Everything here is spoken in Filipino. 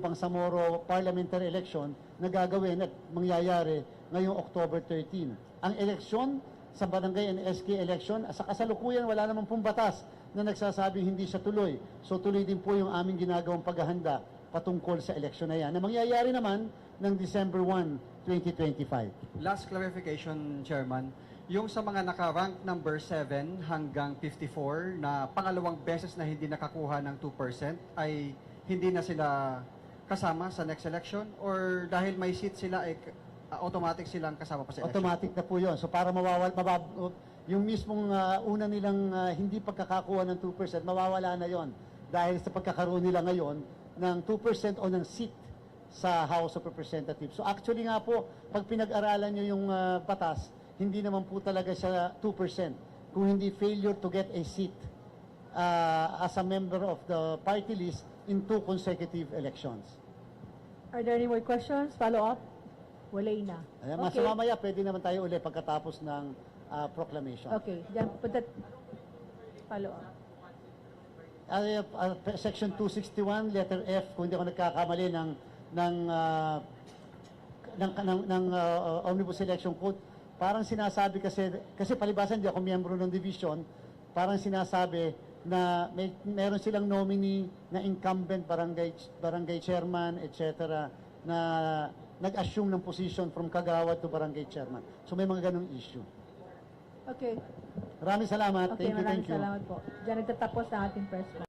Pangsamoro parliamentary election na gagawin at mangyayari ngayong October 13. Ang eleksyon sa barangay and SK election, sa kasalukuyan wala namang pong batas na nagsasabing hindi siya tuloy. So tuloy din po yung aming ginagawang paghahanda patungkol sa eleksyon na yan na mangyayari naman ng December 1, 2025. Last clarification, Chairman. Yung sa mga naka-rank number 7 hanggang 54 na pangalawang beses na hindi nakakuha ng 2% ay hindi na sila kasama sa next election or dahil may seat sila ay uh, automatic silang kasama pa sa election? Automatic na po yun. So para mawawal, mabab, yung mismong ah, una nilang ah, hindi pagkakakuha ng 2%, mawawala na yon dahil sa pagkakaroon nila ngayon ng 2% o ng seat sa House of Representatives. So actually nga po, pag pinag-aralan nyo yung ah, batas, hindi naman po talaga siya 2%. Kung hindi failure to get a seat ah, as a member of the party list in two consecutive elections. Are there any more questions? Follow up? Wala na. Ayan, okay. mamaya pwede naman tayo uli pagkatapos ng ah, proclamation. Okay, then put that follow up. Ay, uh, section 261 letter F kung hindi ako nagkakamali ng ng uh, ng ng, ng uh, Omnibus Election Code parang sinasabi kasi kasi palibasan di ako miyembro ng division parang sinasabi na may meron silang nominee na incumbent barangay barangay chairman etc na nag-assume ng position from kagawad to barangay chairman so may mga ganong issue Okay. maraming salamat Okay, thank you maraming thank you salamat po. Diyan nagtatapos ang ating press.